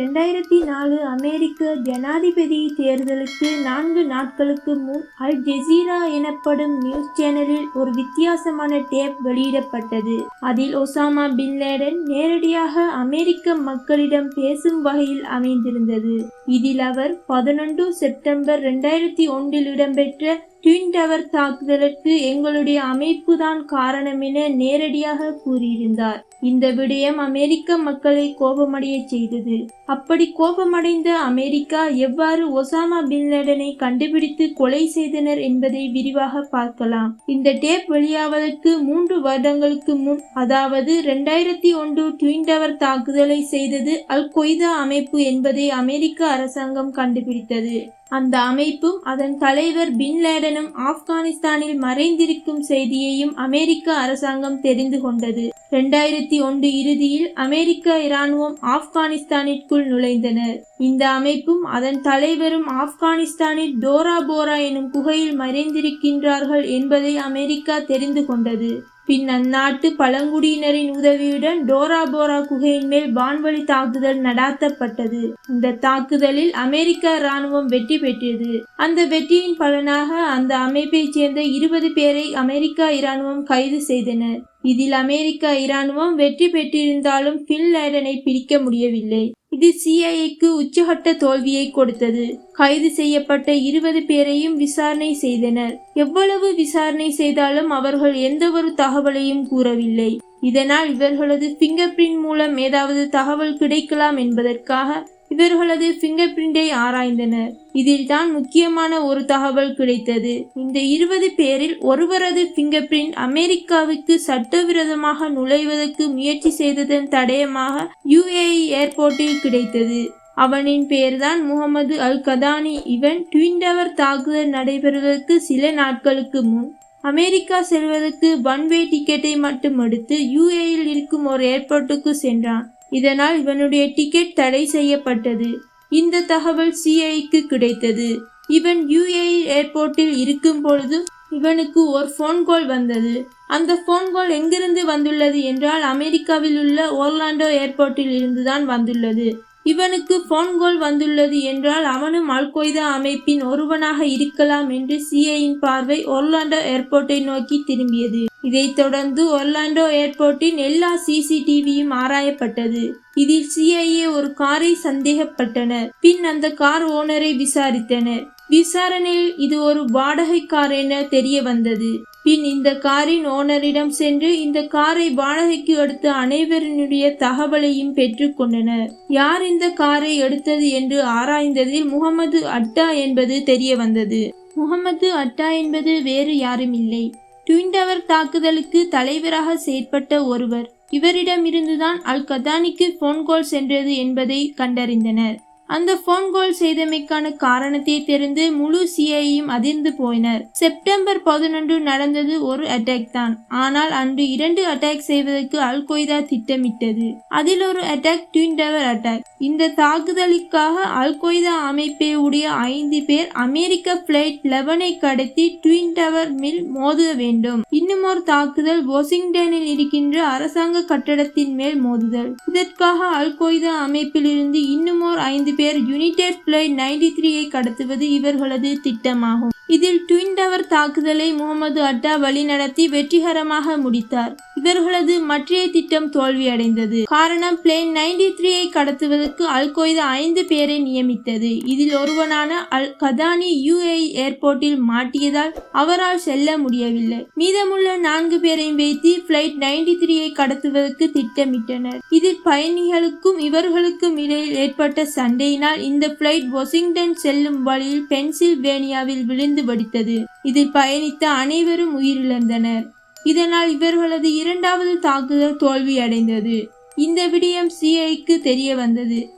ரெண்டாயிரத்தி நாலு அமெரிக்க ஜனாதிபதி தேர்தலுக்கு நான்கு நாட்களுக்கு முன் அல் ஜெசீரா எனப்படும் நியூஸ் சேனலில் ஒரு வித்தியாசமான டேப் வெளியிடப்பட்டது. அதில் ஒசாமா பின் லேடன் நேரடியாக அமெரிக்க மக்களிடம் பேசும் வகையில் அமைந்திருந்தது. இதில் அவர் பதினொன்று செப்டம்பர் ரெண்டாயிரத்தி ஒன்றில் இடம்பெற்ற ட்வின் டவர் தாக்குதலுக்கு எங்களுடைய அமைப்புதான் காரணம் என நேரடியாக கூறியிருந்தார். இந்த விடயம் அமெரிக்க மக்களை கோபமடைய செய்தது. அப்படி கோபமடைந்த அமெரிக்கா எவ்வாறு ஒசாமா பின்லேடனை கண்டுபிடித்து கொலை செய்தனர் என்பதை விரிவாக பார்க்கலாம். இந்த டேப் வெளியாவதற்கு மூன்று வருடங்களுக்கு முன் அதாவது ரெண்டாயிரத்தி ஒன்று ட்வின் டவர் தாக்குதலை செய்தது அல் கொய்தா அமைப்பு என்பதை அமெரிக்க அரசாங்கம் கண்டுபிடித்தது. அந்த அமைப்பும் அதன் தலைவர் பின் லேடனும் ஆப்கானிஸ்தானில் மறைந்திருக்கும் செய்தியையும் அமெரிக்க அரசாங்கம் தெரிந்து கொண்டது. ரெண்டாயிரத்தி ஒன்று இறுதியில் அமெரிக்க இராணுவம் ஆப்கானிஸ்தானிற்குள் நுழைந்தனர். இந்த அமைப்பும் அதன் தலைவரும் ஆப்கானிஸ்தானில் டோரா போரா எனும் குகையில் மறைந்திருக்கின்றார்கள் என்பதை அமெரிக்கா தெரிந்து கொண்டது. பின் அந்நாட்டு பழங்குடியினரின் உதவியுடன் டோரா போரா குகையின் மேல் வான்வழி தாக்குதல் நடாத்தப்பட்டது. இந்த தாக்குதலில் அமெரிக்க இராணுவம் வெற்றி பெற்றது. அந்த வெற்றியின் பலனாக அந்த அமைப்பைச் சேர்ந்த இருபது பேரை அமெரிக்கா இராணுவம் கைது செய்தனர். இதில் அமெரிக்கா இராணுவம் வெற்றி பெற்றிருந்தாலும் பின்லேடனை பிடிக்க முடியவில்லை. இது சிஐஏக்கு உச்சகட்ட தோல்வியை கொடுத்தது. கைது செய்யப்பட்ட இருபது பேரையும் விசாரணை செய்தனர். எவ்வளவு விசாரணை செய்தாலும் அவர்கள் எந்த ஒரு தகவலையும் கூறவில்லை. இதனால் இவர்களது பிங்கர் பிரிண்ட் மூலம் ஏதாவது தகவல் கிடைக்கலாம் என்பதற்காக இவர்களது பிங்கர் பிரிண்டை ஆராய்ந்தனர். இதில் தான் முக்கியமான ஒரு தகவல் கிடைத்தது. இந்த இருபது பேரில் ஒருவரது பிங்கர் பிரிண்ட் அமெரிக்காவுக்கு சட்டவிரோதமாக நுழைவதற்கு முயற்சி செய்ததன் தடயமாக யுஏஇ ஏர்போர்ட்டில் கிடைத்தது. அவனின் பெயர்தான் முகமது அல் கதானி இவன் ட்வின் டவர் தாக்குதல் நடைபெறுவதற்கு சில நாட்களுக்கு முன் அமெரிக்கா செல்வதற்கு ஒன்வே டிக்கெட்டை மட்டும் எடுத்து யுஏயில் இருக்கும் ஒரு ஏர்போர்ட்டுக்கு சென்றான். இதனால் இவனுடைய டிக்கெட் தடை செய்யப்பட்டது. இந்த தகவல் சிஐக்கு கிடைத்தது. இவன் யுஏஇ ஏர்போர்ட்டில் இருக்கும் பொழுது இவனுக்கு ஒரு ஃபோன் கால் வந்தது. அந்த ஃபோன் கால் எங்கிருந்து வந்துள்ளது என்றால் அமெரிக்காவில் உள்ள ஓர்லாண்டோ ஏர்போர்ட்டில் இருந்துதான் வந்துள்ளது. இவனுக்கு போன் கோல் வந்துள்ளது என்றால் அவனும் அல்கொய்தா அமைப்பின் ஒருவனாக இருக்கலாம் என்று சிஐயின் பார்வை ஒர்லாண்டோ ஏர்போர்ட்டை நோக்கி திரும்பியது. இதைத் தொடர்ந்து ஒர்லாண்டோ ஏர்போர்ட்டின் எல்லா சிசிடிவியும் ஆராயப்பட்டது. இதில் சிஐஏ ஒரு காரை சந்தேகப்பட்டனர். பின் அந்த கார் ஓனரை விசாரித்தனர். விசாரணையில் இது ஒரு வாடகை கார் என தெரிய வந்தது பின் இந்த காரின் ஓனரிடம் சென்று இந்த காரை வாடகைக்கு எடுத்த அனைவரினுடைய தகவலையும் பெற்றுக்கொண்டனர் யார் இந்த காரை எடுத்தது என்று ஆராய்ந்ததில் முகமது அட்டா என்பது தெரிய வந்தது. முகமது அட்டா என்பது வேறு யாரும் இல்லை ட்வின் டவர் தாக்குதலுக்கு தலைவராக செயற்பட்ட ஒருவர். இவரிடமிருந்துதான் அல் கதானிக்கு போன் கால் சென்றது என்பதை கண்டறிந்தனர். அந்த போன் கால் செய்தமைக்கான காரணத்தை தெரிந்து முழு சிஐயும் அதிர்ந்து போயினர். செப்டம்பர் பதினொன்று நடந்தது ஒரு அட்டாக் தான். ஆனால் அன்று இரண்டு அட்டாக் செய்வதற்கு அல் கொய்தா திட்டமிட்டது. அதில் ஒரு அட்டாக் ட்வின் டவர் அட்டாக் இந்த தாக்குதலுக்காக அல் கொய்தா அமைப்பை உடைய ஐந்து பேர் அமெரிக்க பிளைட் லெவனை கடத்தி ட்வின் டவர் மில் மோத வேண்டும். இன்னும் ஒரு தாக்குதல் வாஷிங்டனில் இருக்கின்ற அரசாங்க கட்டடத்தின் மேல் மோதுதல். இதற்காக அல் கொய்தா அமைப்பிலிருந்து இன்னும் ஒரு ஐந்து பேர் யுனைடெட் பிளைட் நைன்டி த்ரீயை கடத்துவது இவர்களது திட்டமாகும். இதில் ட்வின் டவர் தாக்குதலை முகமது அட்டா வழிநடத்தி வெற்றிகரமாக முடித்தார். இவர்களது மற்றைய திட்டம் தோல்வியடைந்தது. காரணம் பிளேன் நைன்டி த்ரீயை கடத்துவதற்கு அல் கொய்தா ஐந்து பேரை நியமித்தது. இதில் ஒருவனான அல் கதானி யுஏ ஏர்போர்ட்டில் மாட்டியதால் அவரால் செல்ல முடியவில்லை. மீதமுள்ள நான்கு பேரையும் வைத்து பிளைட் நைன்டி த்ரீயை கடத்துவதற்கு திட்டமிட்டனர். இதில் பயணிகளுக்கும் இவர்களுக்கும் இடையில் ஏற்பட்ட சண்டையினால் இந்த பிளைட் வாஷிங்டன் செல்லும் வழியில் பென்சில்வேனியாவில் விழுந்து வெடித்தது இதில் பயணித்த அனைவரும் உயிரிழந்தனர். இதனால் இவர்களது இரண்டாவது தாக்குதல் தோல்வியடைந்தது. இந்த விடயம் சிஐக்கு தெரிய வந்தது.